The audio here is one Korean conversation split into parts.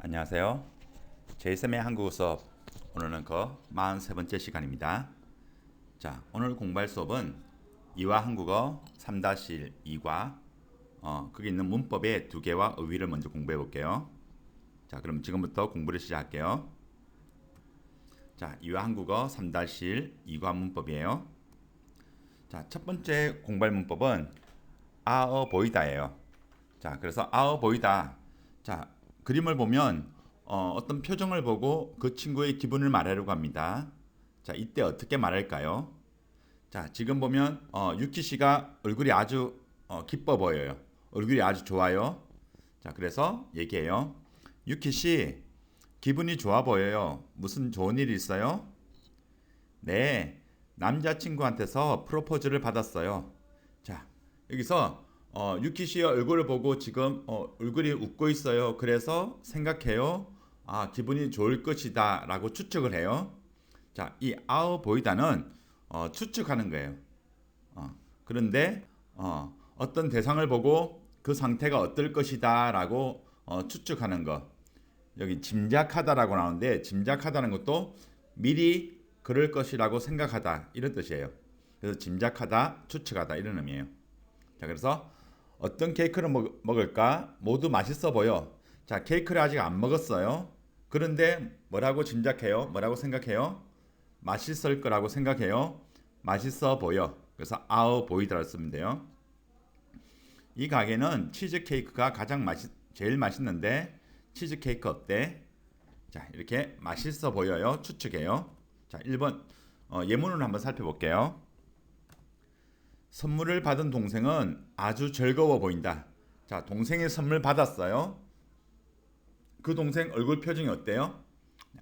안녕하세요. 제이쌤의 한국어 수업 오늘은 그 43번째 시간입니다. 자, 오늘 공부할 수업은 이와 한국어 3-1과 어, 거기 있는 문법의 두 개와 의의를 먼저 공부해 볼게요. 자, 그럼 지금부터 공부를 시작할게요. 자, 이와 한국어 3-1 이과 문법이에요. 자, 첫 번째 공부할 문법은 아어 보이다예요. 자, 그래서 아어 보이다. 자, 그림을 보면 어, 어떤 표정을 보고 그 친구의 기분을 말하려고 합니다. 자, 이때 어떻게 말할까요? 자, 지금 보면 어, 유키 씨가 얼굴이 아주 어, 기뻐 보여요. 얼굴이 아주 좋아요. 자, 그래서 얘기해요. 유키 씨, 기분이 좋아 보여요. 무슨 좋은 일 있어요? 네, 남자친구한테서 프로포즈를 받았어요. 자, 여기서 어, 유키 씨의 얼굴을 보고 지금 어, 얼굴이 웃고 있어요. 그래서 생각해요. 아, 기분이 좋을 것이다 라고 추측을 해요. 자, 이 아우 보이다는 어, 추측하는 거예요. 어, 그런데 어, 어떤 대상을 보고 그 상태가 어떨 것이다 라고 어, 추측하는 거. 여기 짐작하다라고 나오는데 짐작하다는 것도 미리 그럴 것이라고 생각하다 이런 뜻이에요. 그래서 짐작하다, 추측하다 이런 의미예요. 자, 그래서 어떤 케이크를 먹, 먹을까? 모두 맛있어 보여. 자, 케이크를 아직 안 먹었어요. 그런데 뭐라고 짐작해요? 뭐라고 생각해요? 맛있을 거라고 생각해요. 맛있어 보여. 그래서 아우 보이다를 쓰면 돼요. 이 가게는 치즈 케이크가 가장 맛있 제일 맛있는데 치즈 케이크 어때? 자, 이렇게 맛있어 보여요. 추측해요. 자, 1번 어, 예문을 한번 살펴볼게요. 선물을 받은 동생은 아주 즐거워 보인다. 자, 동생이 선물 받았어요. 그 동생 얼굴 표정이 어때요?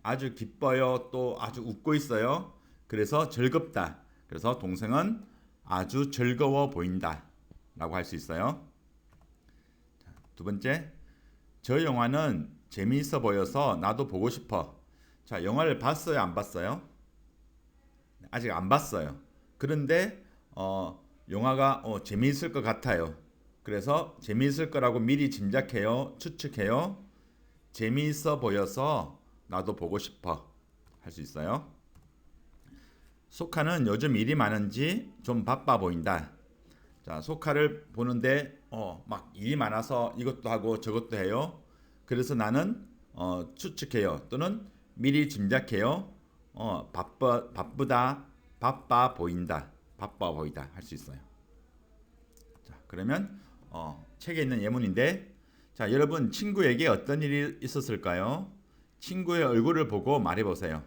아주 기뻐요. 또 아주 웃고 있어요. 그래서 즐겁다. 그래서 동생은 아주 즐거워 보인다. 라고 할 수 있어요. 자, 두 번째. 저 영화는 재미있어 보여서 나도 보고 싶어. 자, 영화를 봤어요? 안 봤어요? 아직 안 봤어요. 그런데, 어, 영화가 어, 재미있을 것 같아요. 그래서 재미있을 거라고 미리 짐작해요. 추측해요. 재미있어 보여서 나도 보고 싶어. 할 수 있어요. 소카는 요즘 일이 많은지 좀 바빠 보인다. 자, 소카를 보는데 어, 막 일이 많아서 이것도 하고 저것도 해요. 그래서 나는 어, 추측해요. 또는 미리 짐작해요. 어, 바빠 바쁘다. 바빠 보인다. 바빠 보이다 할 수 있어요. 자, 그러면 어, 책에 있는 예문인데 자, 여러분 친구에게 어떤 일이 있었을까요? 친구의 얼굴을 보고 말해 보세요.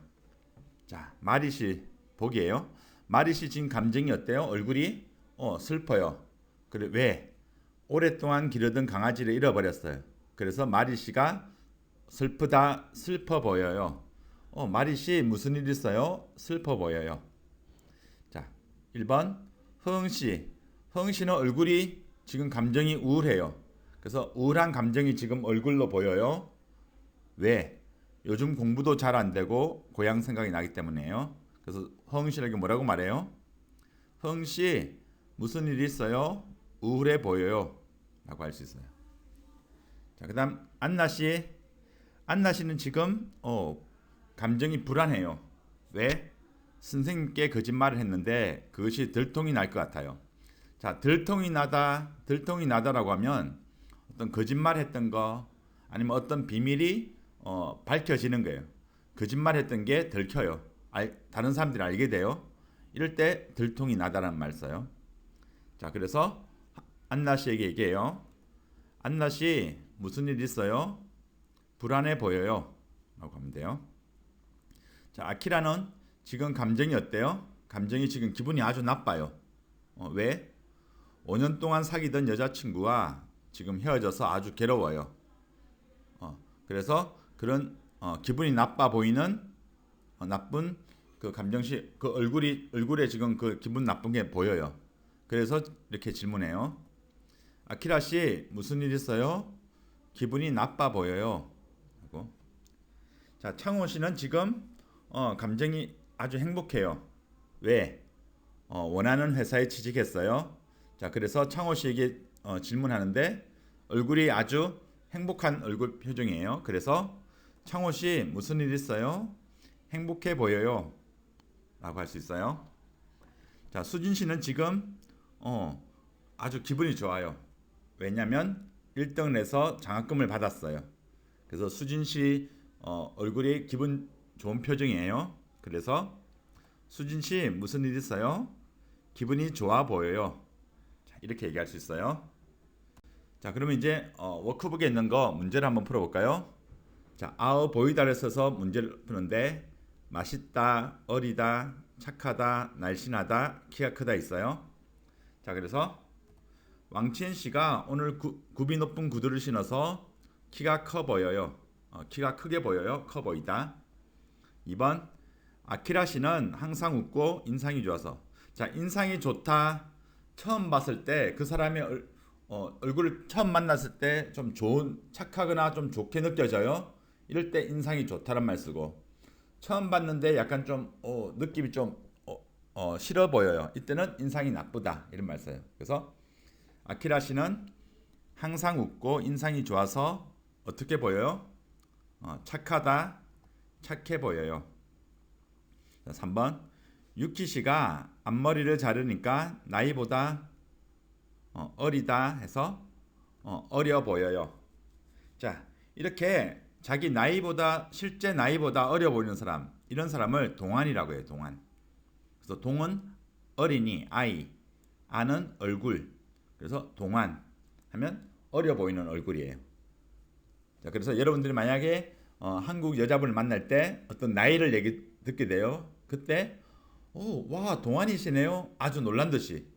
자, 마리 씨 보기예요. 마리 씨 지금 감정이 어때요? 얼굴이 어, 슬퍼요. 그래 왜? 오랫동안 기르던 강아지를 잃어버렸어요. 그래서 마리 씨가 슬프다, 슬퍼 보여요. 어, 마리 씨 무슨 일 있어요? 슬퍼 보여요. 1번 허응 씨. 허응 씨는 얼굴이 지금 감정이 우울해요. 그래서 우울한 감정이 지금 얼굴로 보여요. 왜? 요즘 공부도 잘 안 되고 고향 생각이 나기 때문에요. 그래서 허응 씨에게 뭐라고 말해요? 허응 씨 무슨 일 있어요? 우울해 보여요. 라고 할 수 있어요. 자, 그다음 안나 씨. 안나 씨는 지금 어, 감정이 불안해요. 왜? 선생님께 거짓말을 했는데 그것이 들통이 날 것 같아요. 자, 들통이 나다, 들통이 나다라고 하면 어떤 거짓말했던 거 아니면 어떤 비밀이 어, 밝혀지는 거예요. 거짓말했던 게 들켜요. 알, 다른 사람들이 알게 돼요. 이럴 때 들통이 나다라는 말 써요. 자, 그래서 안나 씨에게 얘기해요. 안나 씨 무슨 일 있어요? 불안해 보여요. 라고 하면 돼요. 자, 아키라는 지금 감정이 어때요? 감정이 지금 기분이 아주 나빠요. 어, 왜? 5년 동안 사귀던 여자친구와 지금 헤어져서 아주 괴로워요. 어, 그래서 그런 어, 기분이 나빠 보이는 어, 나쁜 그 감정시 그 얼굴이 얼굴에 지금 그 기분 나쁜 게 보여요. 그래서 이렇게 질문해요. 아키라 씨 무슨 일 있어요? 기분이 나빠 보여요. 하고 자 창호 씨는 지금 어, 감정이 아주 행복해요. 왜? 어, 원하는 회사에 취직했어요. 자, 그래서 창호 씨에게 어, 질문하는데 얼굴이 아주 행복한 얼굴 표정이에요. 그래서 창호 씨 무슨 일 있어요? 행복해 보여요. 라고 할 수 있어요. 자, 수진 씨는 지금 어, 아주 기분이 좋아요. 왜냐면 1등을 해서 장학금을 받았어요. 그래서 수진 씨 어, 얼굴이 기분 좋은 표정이에요. 그래서 수진 씨 무슨 일 있어요? 기분이 좋아 보여요. 자, 이렇게 얘기할 수 있어요. 자, 그러면 이제 어, 워크북에 있는 거 문제를 한번 풀어볼까요? 자, 아어 보이다를 써서 문제를 푸는데 맛있다, 어리다, 착하다, 날씬하다, 키가 크다 있어요. 자, 그래서 왕치엔 씨가 오늘 구, 굽이 높은 구두를 신어서 키가 커 보여요. 어, 키가 크게 보여요. 커 보이다. 2번 아키라 씨는 항상 웃고 인상이 좋아서. 자 인상이 좋다. 처음 봤을 때 그 사람의 얼, 어, 얼굴을 처음 만났을 때 좀 좋은 착하거나 좀 좋게 느껴져요? 이럴 때 인상이 좋다란 말 쓰고. 처음 봤는데 약간 좀 어, 느낌이 좀 어, 어, 싫어 보여요. 이때는 인상이 나쁘다. 이런 말 써요. 그래서 아키라 씨는 항상 웃고 인상이 좋아서 어떻게 보여요? 어, 착하다 착해 보여요. 자, 3번 유키 씨가 앞머리를 자르니까 나이보다 어, 어리다 해서 어, 어려 보여요. 자 이렇게 자기 나이보다 실제 나이보다 어려 보이는 사람 이런 사람을 동안이라고 해요. 동안. 그래서 동은 어린이 아이 아는 얼굴 그래서 동안 하면 어려 보이는 얼굴이에요. 자 그래서 여러분들이 만약에 어, 한국 여자분을 만날 때 어떤 나이를 얘기 듣게 돼요. 그때 오, 와 동안이시네요. 아주 놀란 듯이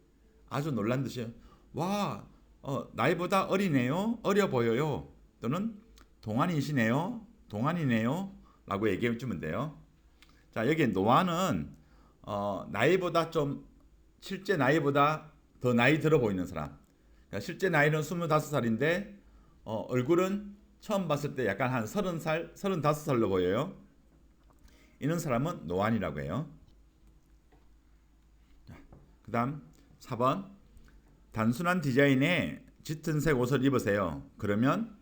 아주 놀란 듯이 와 어, 나이보다 어리네요. 어려 보여요. 또는 동안이시네요. 동안이네요. 라고 얘기해 주면 돼요. 자 여기 노안은 어, 나이보다 좀 실제 나이보다 더 나이 들어 보이는 사람. 그러니까 실제 나이는 25살인데 어, 얼굴은 처음 봤을 때 약간 한 30살, 35살로 보여요. 이런 사람은 노안이라고 해요. 그 다음 4번 단순한 디자인의 짙은 색 옷을 입으세요. 그러면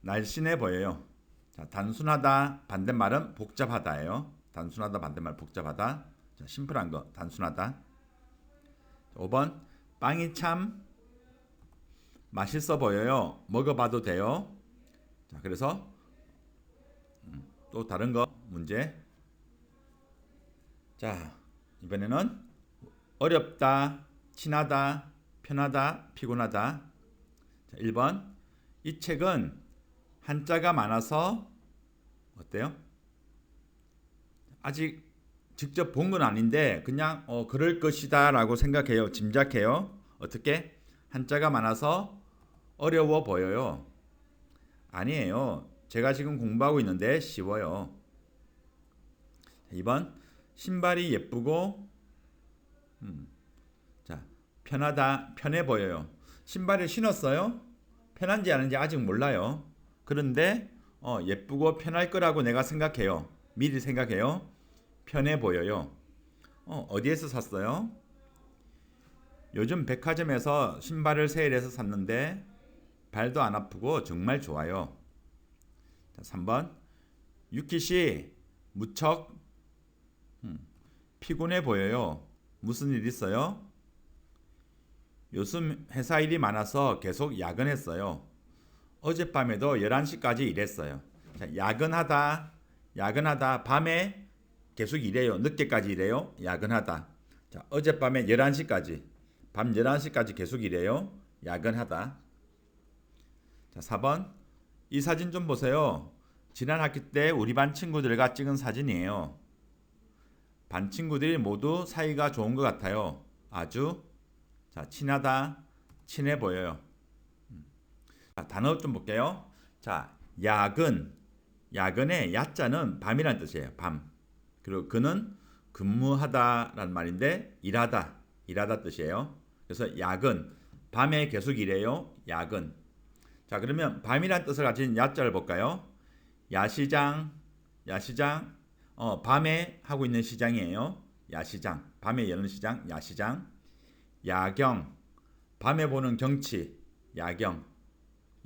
날씬해 보여요. 자, 단순하다 반대말은 복잡하다예요. 단순하다 반대말 복잡하다. 자, 심플한 거 단순하다. 5번 빵이 참 맛있어 보여요. 먹어봐도 돼요. 자, 그래서 음, 또 다른 거 문제. 자, 이번에는 어렵다, 친하다, 편하다, 피곤하다. 자, 1번. 이 책은 한자가 많아서 어때요? 아직 직접 본 건 아닌데 그냥 어, 그럴 것이다라고 생각해요. 짐작해요. 어떻게? 한자가 많아서 어려워 보여요. 아니에요. 제가 지금 공부하고 있는데 쉬워요. 2번 신발이 예쁘고 음, 자 편하다 편해 보여요. 신발을 신었어요? 편한지 아닌지 아직 몰라요. 그런데 어, 예쁘고 편할 거라고 내가 생각해요. 미리 생각해요. 편해 보여요. 어, 어디에서 샀어요? 요즘 백화점에서 신발을 세일해서 샀는데 발도 안 아프고 정말 좋아요. 자, 3번 유키 씨 무척 음, 피곤해 보여요. 무슨 일 있어요? 요즘 회사 일이 많아서 계속 야근했어요. 어젯밤에도 11시까지 일했어요. 자, 야근하다, 야근하다, 밤에 계속 일해요. 늦게까지 일해요. 야근하다. 자, 어젯밤에 11시까지, 밤 11시까지 계속 일해요. 야근하다. 자, 4번. 이 사진 좀 보세요. 지난 학기 때 우리 반 친구들과 찍은 사진이에요. 반 친구들이 모두 사이가 좋은 것 같아요. 아주 자, 친하다, 친해 보여요. 음. 자, 단어 좀 볼게요. 자, 야근. 야근의 야자는 밤이란 뜻이에요. 밤. 그리고 그는 근무하다라는 말인데 일하다, 일하다 뜻이에요. 그래서 야근. 밤에 계속 일해요. 야근. 자, 그러면 밤이란 뜻을 가진 야자를 볼까요? 야시장, 야시장. 어, 밤에 하고 있는 시장이에요. 야시장. 밤에 여는 시장, 야시장. 야경. 밤에 보는 경치, 야경.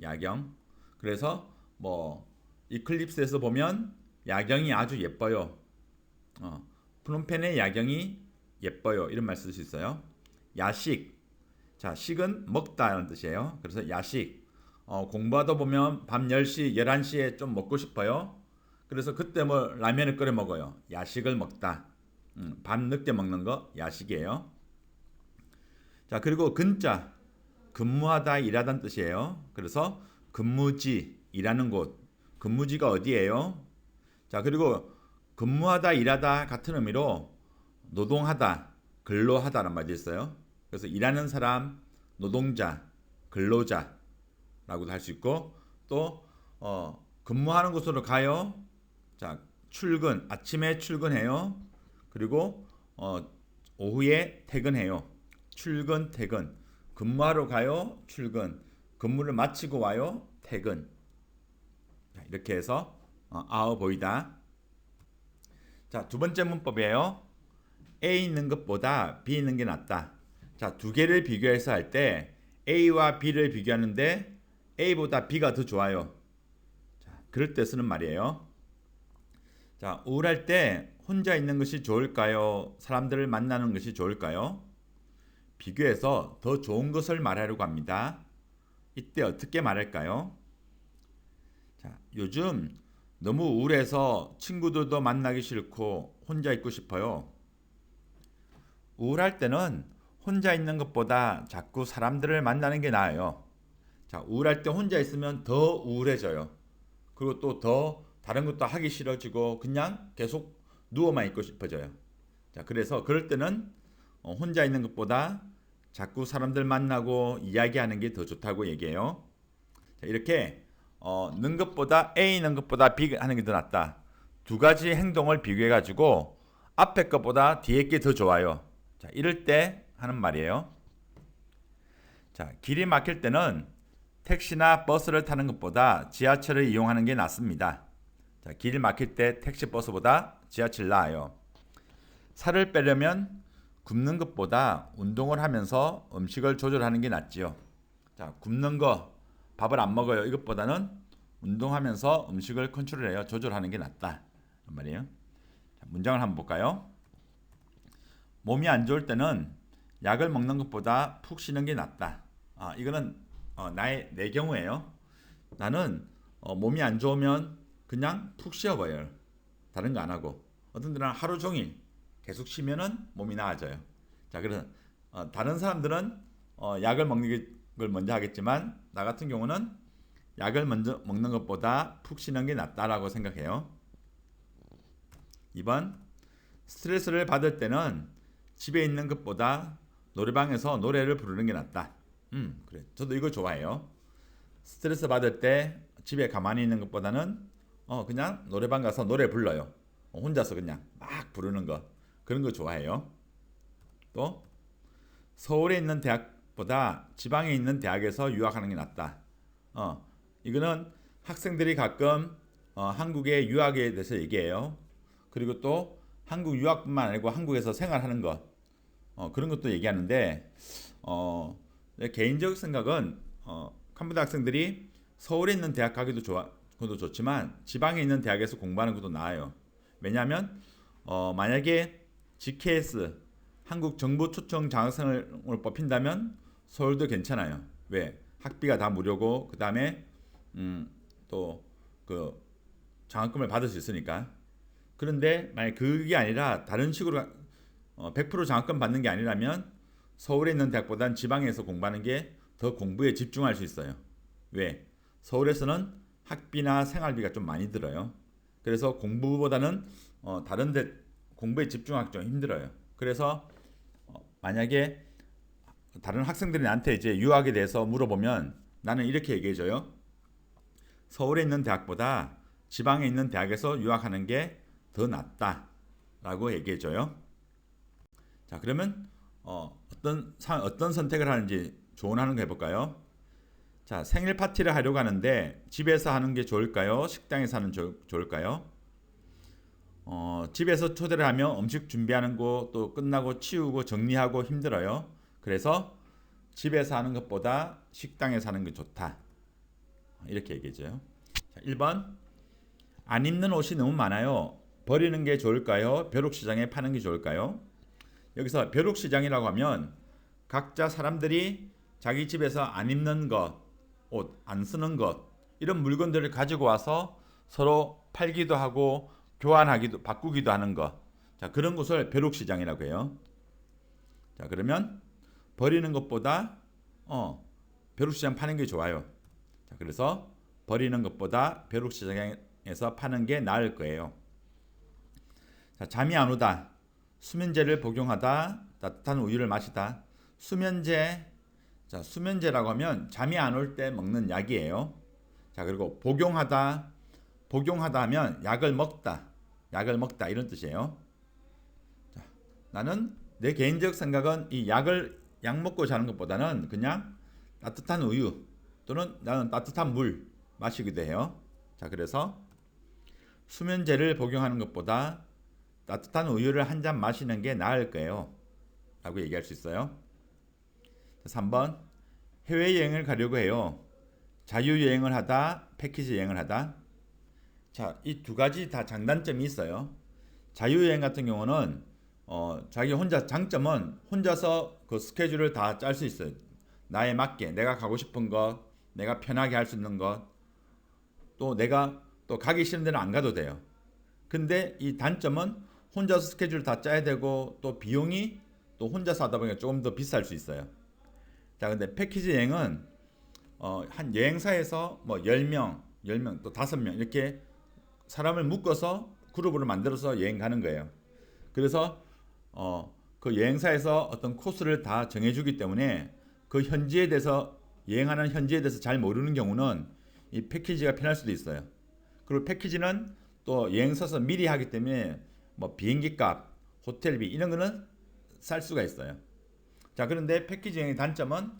야경. 그래서 뭐 이클립스에서 보면 야경이 아주 예뻐요. 어, 프놈펜의 야경이 예뻐요. 이런 말 쓸 수 있어요. 야식. 자, 식은 먹다라는 뜻이에요. 그래서 야식. 어, 공부하다 보면 밤 10시, 11시에 좀 먹고 싶어요. 그래서 그때 뭐 라면을 끓여 먹어요. 야식을 먹다. 음, 밤 늦게 먹는 거 야식이에요. 자, 그리고 근자. 근무하다, 일하다는 뜻이에요. 그래서 근무지, 일하는 곳. 근무지가 어디예요? 자, 그리고 근무하다, 일하다 같은 의미로 노동하다, 근로하다라는 말이 있어요. 그래서 일하는 사람, 노동자, 근로자 라고도 할 수 있고 또 어, 근무하는 곳으로 가요. 자, 출근, 아침에 출근해요. 그리고 어, 오후에 퇴근해요. 출근, 퇴근. 근무하러 가요. 출근. 근무를 마치고 와요. 퇴근. 자, 이렇게 해서 어, 아어 보이다. 자, 두 번째 문법이에요. A 있는 것보다 B 있는 게 낫다. 자, 두 개를 비교해서 할 때 A와 B를 비교하는데 A보다 B가 더 좋아요. 자, 그럴 때 쓰는 말이에요. 자, 우울할 때 혼자 있는 것이 좋을까요? 사람들을 만나는 것이 좋을까요? 비교해서 더 좋은 것을 말하려고 합니다. 이때 어떻게 말할까요? 자, 요즘 너무 우울해서 친구들도 만나기 싫고 혼자 있고 싶어요. 우울할 때는 혼자 있는 것보다 자꾸 사람들을 만나는 게 나아요. 자, 우울할 때 혼자 있으면 더 우울해져요. 그리고 또 더 다른 것도 하기 싫어지고 그냥 계속 누워만 있고 싶어져요. 자, 그래서 그럴 때는 어, 혼자 있는 것보다 자꾸 사람들 만나고 이야기하는 게 더 좋다고 얘기해요. 자, 이렇게 어, 는 것보다 A 는 것보다 B 하는 게 더 낫다. 두 가지 행동을 비교해 가지고 앞에 것보다 뒤에 게 더 좋아요. 자, 이럴 때 하는 말이에요. 자, 길이 막힐 때는 택시나 버스를 타는 것보다 지하철을 이용하는 게 낫습니다. 자, 길 막힐 때 택시 버스보다 지하철 나아요. 살을 빼려면 굶는 것보다 운동을 하면서 음식을 조절하는 게 낫지요. 자, 굶는 거 밥을 안 먹어요. 이것보다는 운동하면서 음식을 컨트롤해요. 조절하는 게 낫다. 말이에요. 자, 문장을 한번 볼까요? 몸이 안 좋을 때는 약을 먹는 것보다 푹 쉬는 게 낫다. 아, 이거는 어, 나의 내 경우예요. 나는 어, 몸이 안 좋으면 그냥 푹 쉬어버려요. 다른 거 안 하고. 어떤 데는 하루 종일 계속 쉬면은 몸이 나아져요. 자, 그래서 어, 다른 사람들은 어, 약을 먹는 걸 먼저 하겠지만 나 같은 경우는 약을 먼저 먹는 것보다 푹 쉬는 게 낫다라고 생각해요. 2번 스트레스를 받을 때는 집에 있는 것보다 노래방에서 노래를 부르는 게 낫다. 음, 그래. 저도 이거 좋아해요. 스트레스 받을 때 집에 가만히 있는 것보다는 어 그냥 노래방 가서 노래 불러요. 어, 혼자서 그냥 막 부르는 거 그런 거 좋아해요. 또 서울에 있는 대학보다 지방에 있는 대학에서 유학하는 게 낫다. 어 이거는 학생들이 가끔 어, 한국의 유학에 대해서 얘기해요. 그리고 또 한국 유학뿐만 아니고 한국에서 생활하는 것 어, 그런 것도 얘기하는데 어, 내 개인적 생각은 어, 캄보디아 학생들이 서울에 있는 대학 가기도 좋아 그것도 좋지만 지방에 있는 대학에서 공부하는 것도 나아요. 왜냐하면 어, 만약에 GKS 한국 정부 초청 장학생을 뽑힌다면 서울도 괜찮아요. 왜? 학비가 다 무료고 그 다음에 음, 또그 장학금을 받을 수 있으니까. 그런데 만약 그게 아니라 다른 식으로 어, 100% 장학금 받는 게 아니라면 서울에 있는 대학보다는 지방에서 공부하는 게 더 공부에 집중할 수 있어요. 왜? 서울에서는 학비나 생활비가 좀 많이 들어요. 그래서 공부보다는 어, 다른 데 공부에 집중하기 좀 힘들어요. 그래서 어, 만약에 다른 학생들이 나한테 이제 유학에 대해서 물어보면 나는 이렇게 얘기해 줘요. 서울에 있는 대학보다 지방에 있는 대학에서 유학하는 게 더 낫다라고 얘기해 줘요. 자 그러면 어, 상, 어떤 선택을 하는지 조언하는 거 해볼까요? 자 생일 파티를 하려고 하는데 집에서 하는 게 좋을까요? 식당에서 하는 조, 좋을까요? 어, 집에서 초대를 하면 음식 준비하는 거 또 끝나고 치우고 정리하고 힘들어요. 그래서 집에서 하는 것보다 식당에서 하는 게 좋다. 이렇게 얘기죠. 자, 1번 안 입는 옷이 너무 많아요. 버리는 게 좋을까요? 벼룩시장에 파는 게 좋을까요? 여기서 벼룩시장이라고 하면 각자 사람들이 자기 집에서 안 입는 것, 옷, 안 쓰는 것 이런 물건들을 가지고 와서 서로 팔기도 하고 교환하기도 바꾸기도 하는 것. 자, 그런 곳을 벼룩시장이라고 해요. 자, 그러면 버리는 것보다 어, 벼룩시장 파는 게 좋아요. 자, 그래서 버리는 것보다 벼룩시장에서 파는 게 나을 거예요. 자, 잠이 안 오다. 수면제를 복용하다. 따뜻한 우유를 마시다. 수면제. 자, 수면제라고 하면 잠이 안 올 때 먹는 약이에요. 자, 그리고 복용하다. 복용하다 하면 약을 먹다. 약을 먹다 이런 뜻이에요. 자, 나는 내 개인적 생각은 이 약을 약 먹고 자는 것보다는 그냥 따뜻한 우유 또는 나는 따뜻한 물 마시기도 해요. 자, 그래서 수면제를 복용하는 것보다 따뜻한 우유를 한 잔 마시는 게 나을 거예요. 라고 얘기할 수 있어요. 3번 해외여행을 가려고 해요. 자유여행을 하다, 패키지 여행을 하다. 자, 이 두 가지 다 장단점이 있어요. 자유여행 같은 경우는 어, 자기 혼자 장점은 혼자서 그 스케줄을 다 짤 수 있어요. 나에 맞게 내가 가고 싶은 것, 내가 편하게 할 수 있는 것, 또 내가 또 가기 싫은 데는 안 가도 돼요. 근데 이 단점은 혼자서 스케줄 다 짜야 되고 또 비용이 또 혼자서 하다 보니까 조금 더 비쌀 수 있어요. 자, 근데 패키지 여행은 어, 한 여행사에서 뭐 10명, 10명 또 5명 이렇게 사람을 묶어서 그룹으로 만들어서 여행 가는 거예요. 그래서 어, 그 여행사에서 어떤 코스를 다 정해주기 때문에 그 현지에 대해서 여행하는 현지에 대해서 잘 모르는 경우는 이 패키지가 편할 수도 있어요. 그리고 패키지는 또 여행사에서 미리 하기 때문에 뭐 비행기 값, 호텔비 이런 거는 쌀 수가 있어요. 자 그런데 패키지 여행의 단점은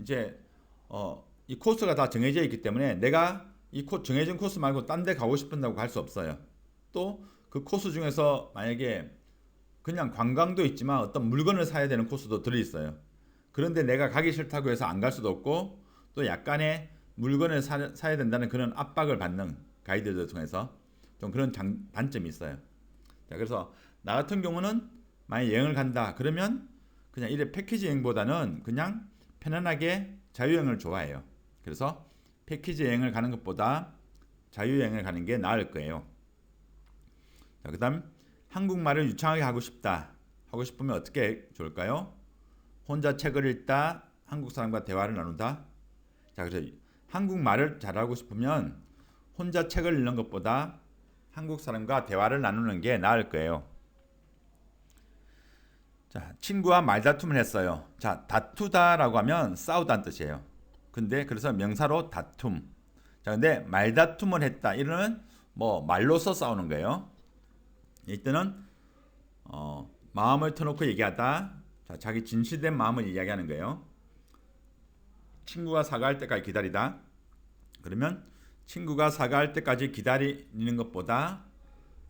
이제 어, 이 코스가 다 정해져 있기 때문에 내가 이 코, 정해진 코스 말고 딴 데 가고 싶은다고 갈 수 없어요. 또 그 코스 중에서 만약에 그냥 관광도 있지만 어떤 물건을 사야 되는 코스도 들어 있어요. 그런데 내가 가기 싫다고 해서 안 갈 수도 없고 또 약간의 물건을 사, 사야 된다는 그런 압박을 받는 가이드를 통해서 좀 그런 장, 단점이 있어요. 자, 그래서 나 같은 경우는 만약 여행을 간다 그러면 그냥 이래 패키지 여행보다는 그냥 편안하게 자유여행을 좋아해요. 그래서 패키지 여행을 가는 것보다 자유여행을 가는 게 나을 거예요. 자, 그다음 한국말을 유창하게 하고 싶다. 하고 싶으면 어떻게 좋을까요? 혼자 책을 읽다, 한국 사람과 대화를 나누다. 자, 그래서 한국말을 잘하고 싶으면 혼자 책을 읽는 것보다 한국 사람과 대화를 나누는 게 나을 거예요. 자, 친구와 말다툼을 했어요. 자, 다투다라고 하면 싸우다는 뜻이에요. 근데 그래서 명사로 다툼. 자, 근데 말다툼을 했다. 이러면 뭐 말로서 싸우는 거예요. 이때는 어, 마음을 터놓고 얘기하다. 자, 자기 진실된 마음을 이야기하는 거예요. 친구가 사과할 때까지 기다리다. 그러면 친구가 사과할 때까지 기다리는 것보다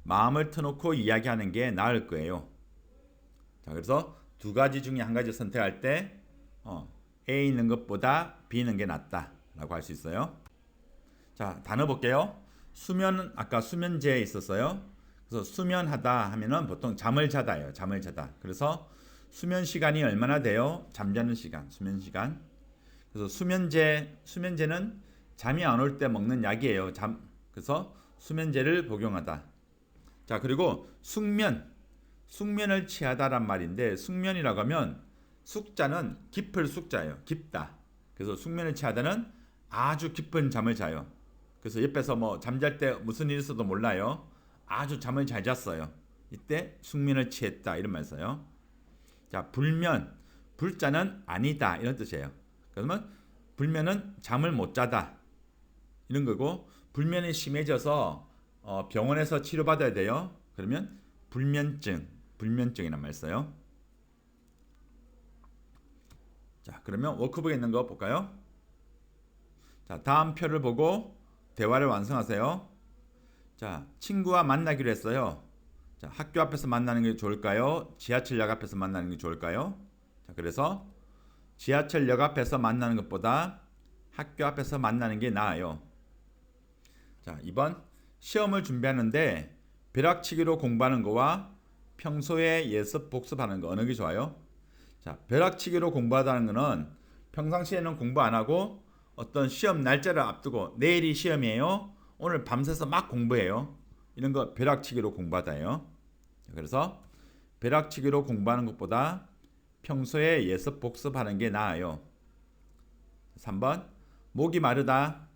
마음을 터놓고 이야기하는 게 나을 거예요. 자, 그래서 두 가지 중에 한 가지 선택할 때 어, A 있는 것보다 B 있는 게 낫다라고 할 수 있어요. 자, 단어 볼게요. 수면 아까 수면제에 있었어요. 그래서 수면하다 하면은 보통 잠을 자다예요. 잠을 자다. 그래서 수면 시간이 얼마나 돼요? 잠자는 시간, 수면 시간. 그래서 수면제 수면제는 잠이 안 올 때 먹는 약이에요. 잠. 그래서 수면제를 복용하다. 자, 그리고 숙면. 숙면을 취하다란 말인데 숙면이라고 하면 숙자는 깊을 숙자예요. 깊다. 그래서 숙면을 취하다는 아주 깊은 잠을 자요. 그래서 옆에서 뭐 잠잘 때 무슨 일 있어도 몰라요. 아주 잠을 잘 잤어요. 이때 숙면을 취했다 이런 말 써요. 자, 불면 불자는 아니다 이런 뜻이에요. 그러면 불면은 잠을 못 자다 이런 거고 불면이 심해져서 어, 병원에서 치료받아야 돼요. 그러면 불면증, 불면증이란 말 써요. 자, 그러면 워크북에 있는 거 볼까요? 자, 다음 표를 보고 대화를 완성하세요. 자, 친구와 만나기로 했어요. 자, 학교 앞에서 만나는 게 좋을까요? 지하철역 앞에서 만나는 게 좋을까요? 자, 그래서 지하철역 앞에서 만나는 것보다 학교 앞에서 만나는 게 나아요. 자, 2번 시험을 준비하는데 벼락치기로 공부하는 거와 평소에 예습 복습하는 거 어느 게 좋아요? 자, 벼락치기로 공부하다는 거는 평상시에는 공부 안 하고 어떤 시험 날짜를 앞두고 내일이 시험이에요. 오늘 밤새서 막 공부해요. 이런 거 벼락치기로 공부하다예요. 자, 그래서 벼락치기로 공부하는 것보다 평소에 예습 복습하는 게 나아요. 3번 목이 마르다.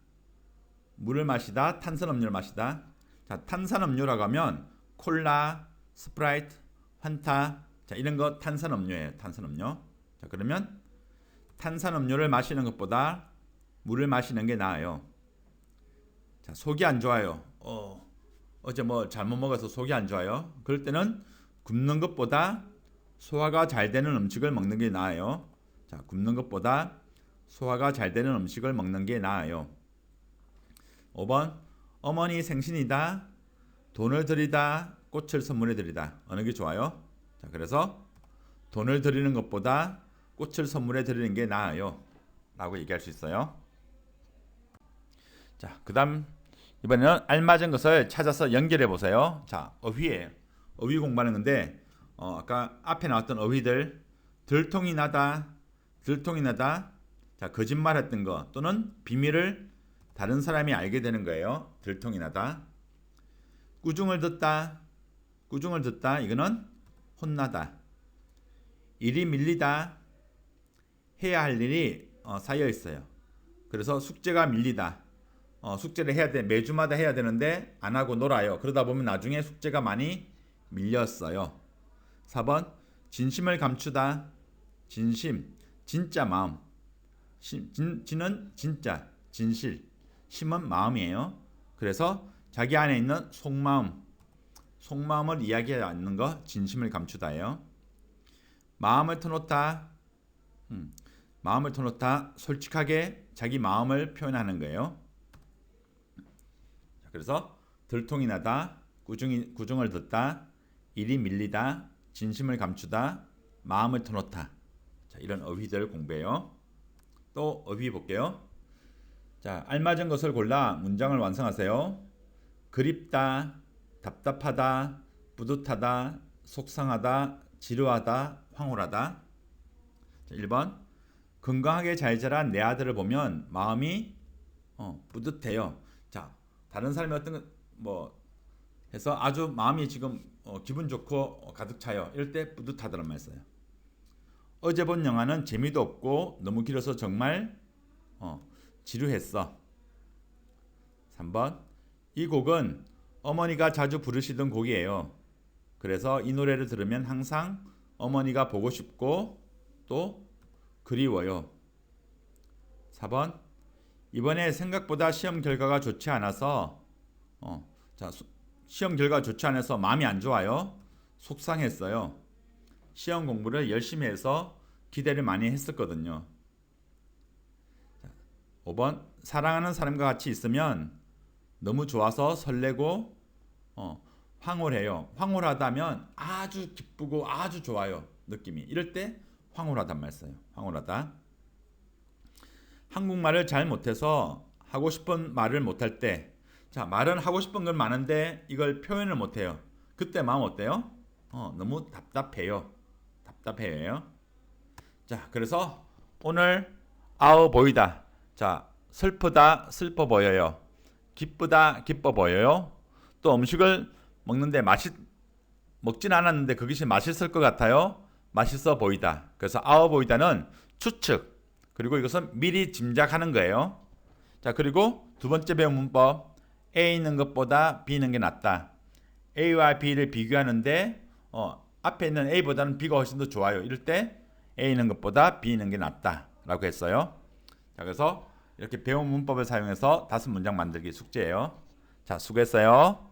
물을 마시다. 탄산음료를 마시다. 자, 탄산음료라고 하면 콜라, 스프라이트, 환타. 자, 이런 거 탄산음료예요. 탄산음료. 자, 그러면 탄산음료를 마시는 것보다 물을 마시는 게 나아요. 자, 속이 안 좋아요. 어, 어제 뭐 잘못 먹어서 속이 안 좋아요. 그럴 때는 굶는 것보다 소화가 잘 되는 음식을 먹는 게 나아요. 자, 굶는 것보다 소화가 잘 되는 음식을 먹는 게 나아요. 5번 어머니 생신이다. 돈을 드리다. 꽃을 선물해 드리다. 어느 게 좋아요? 자, 그래서 돈을 드리는 것보다 꽃을 선물해 드리는 게 나아요. 라고 얘기할 수 있어요. 자, 그다음 이번에는 알맞은 것을 찾아서 연결해 보세요. 자, 어휘에 어휘 공부하는 건데 어, 아까 앞에 나왔던 어휘들 들통이 나다, 들통이 나다. 자, 거짓말했던 거 또는 비밀을 다른 사람이 알게 되는 거예요. 들통이 나다. 꾸중을 듣다, 꾸중을 듣다. 이거는 혼나다. 일이 밀리다. 해야 할 일이 어, 쌓여 있어요. 그래서 숙제가 밀리다. 어, 숙제를 해야 돼. 매주마다 해야 되는데 안 하고 놀아요. 그러다 보면 나중에 숙제가 많이 밀렸어요. 4번 진심을 감추다. 진심, 진짜 마음. 진, 진, 진은 진짜, 진실. 심은 마음이에요. 그래서 자기 안에 있는 속마음, 속마음을 이야기하지 않는 거 진심을 감추다예요. 마음을 터놓다. 음, 마음을 터놓다. 솔직하게 자기 마음을 표현하는 거예요. 자, 그래서 들통이 나다, 꾸중이, 꾸중을 듣다, 일이 밀리다, 진심을 감추다, 마음을 터놓다. 자, 이런 어휘들 공부해요. 또 어휘 볼게요. 자, 알맞은 것을 골라 문장을 완성하세요. 그립다, 답답하다, 뿌듯하다, 속상하다, 지루하다, 황홀하다. 자, 1번. 건강하게 잘 자란 내 아들을 보면 마음이 어, 뿌듯해요. 자, 다른 사람이 어떤 뭐 해서 아주 마음이 지금 어, 기분 좋고 어, 가득 차요. 이럴 때 뿌듯하다는 말 써요. 어제 본 영화는 재미도 없고 너무 길어서 정말 어, 지루했어. 3번. 이 곡은 어머니가 자주 부르시던 곡이에요. 그래서 이 노래를 들으면 항상 어머니가 보고 싶고 또 그리워요. 4번. 이번에 생각보다 시험 결과가 좋지 않아서 어, 자, 수, 시험 결과 좋지 않아서 마음이 안 좋아요. 속상했어요. 시험 공부를 열심히 해서 기대를 많이 했었거든요. 5번 사랑하는 사람과 같이 있으면 너무 좋아서 설레고 어, 황홀해요. 황홀하다면 아주 기쁘고 아주 좋아요. 느낌이. 이럴 때 황홀하단 말 써요. 황홀하다. 한국말을 잘 못해서 하고 싶은 말을 못할 때, 자 말은 하고 싶은 건 많은데 이걸 표현을 못해요. 그때 마음 어때요? 어, 너무 답답해요. 답답해요. 자, 그래서 오늘 아우 보이다. 자, 슬프다, 슬퍼 보여요. 기쁘다, 기뻐 보여요. 또 음식을 먹는데 맛있 먹진 않았는데 그것이 맛있을 것 같아요. 맛있어 보이다. 그래서 아우 보이다는 추측. 그리고 이것은 미리 짐작하는 거예요. 자, 그리고 두 번째 배운 문법. A 있는 것보다 B 있는 게 낫다. A와 B를 비교하는데 어, 앞에 있는 A보다는 B가 훨씬 더 좋아요. 이럴 때 A 있는 것보다 B 있는 게 낫다라고 했어요. 자, 그래서 이렇게 배운 문법을 사용해서 다섯 문장 만들기 숙제예요. 자, 수고했어요.